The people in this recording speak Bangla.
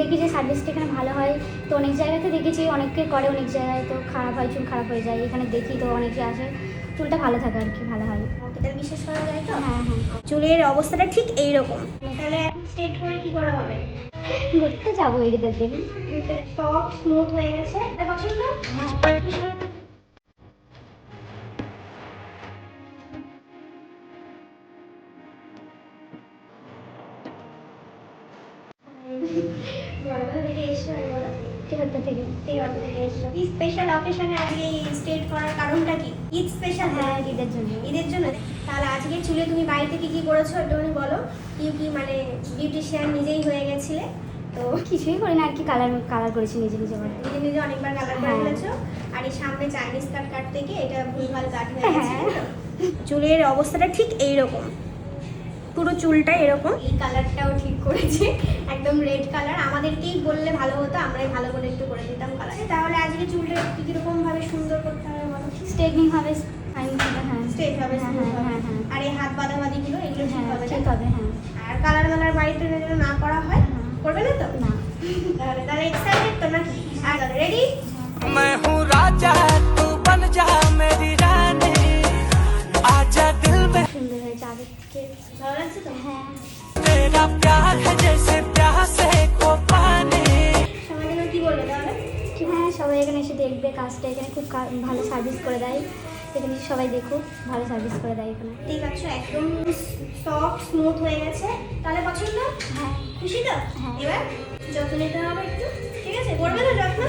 দেখি যে সার্ভিসটা এখানে ভালো হয়। তো অনেক জায়গাতে দেখেছি অনেকে করে অনেক জায়গায়। তো খারাপ হয় চুল খারাপ হয়ে যায়। এখানে দেখি তো অনেকে আসে। চুলটা ভালো থাকে আর কি ভালো হয়। এটা বিশ্বাস করা যায় তো? হ্যাঁ হ্যাঁ। চুলের অবস্থাটা ঠিক এই রকম তাহলে এখন স্ট্রেট করে কি করা হবে? ঘুরতে যাব এদের দেখি টপ স্মুথ হয়ে গেছে। এটা পছন্দ? স্পেশাল অকেশনে আজকে স্ট্রেট করার কারণটা কি? ঈদ স্পেশাল হ্যাঁ ঈদের জন্য। ঈদের জন্য? তাহলে আজকে চুলে তুমি বাড়িতে কি কি করেছ একটুখানি বলো। কি কি মানে বিউটিশিয়ান নিজেই হয়ে গেছিলে? তো কিছুই করি না আর কি কালার কালার করেছি নিজে নিজে নিজে নিজে অনেকবার কালার করে হ্যাঁ। ফেলেছো। আর এই সামনে চাইনিজ কাট গিয়ে এটা ভুলভাল কাট হয়ে গেছে হ্যাঁ। চুলের অবস্থাটা ঠিক এইরকম। পুরো চুলটা এরকম। এই কালারটাও ঠিক করেছে একদম রেড কালার আমাদেরকেই বললে ভালো হতো আমরাই ভালো করে একটু করে দিতাম কালার তাহলে আজকে চুলটা কি কীরকম ভাবে সুন্দর করতে হবে বলো? স্ট্রেটনিং হবে ফাইন হ্যাঁ। হবে হ্যাঁ হ্যাঁ আর এই হাত বাঁধাবাঁধি গুলো এগুলো ঠিক হবে ঠিক হবে হ্যাঁ। আর কালার মালার বাড়িতে যেন না করা হয় হ্যাঁ। করবে না তো? না। তাহলে তাহলে এক্সাইটেড তো নাকি আর রেডি হ্যাঁ মেরা প্যার হ্যায় জেসে প্যাসে হ্যাঁ সবাই এখানে এসে দেখবে কাজটা। এখানে খুব ভালো সার্ভিস করে দেয়। এখানে সবাই দেখুক ভালো সার্ভিস করে দেয় এখানে। ঠিক আছে একদম সফট স্মুথ হয়ে গেছে। তাহলে পছন্দ? হ্যাঁ। খুশি তো? হ্যাঁ। এবার যত্ন নিতে হবে একটু। ঠিক আছে? করবে তো যত্ন?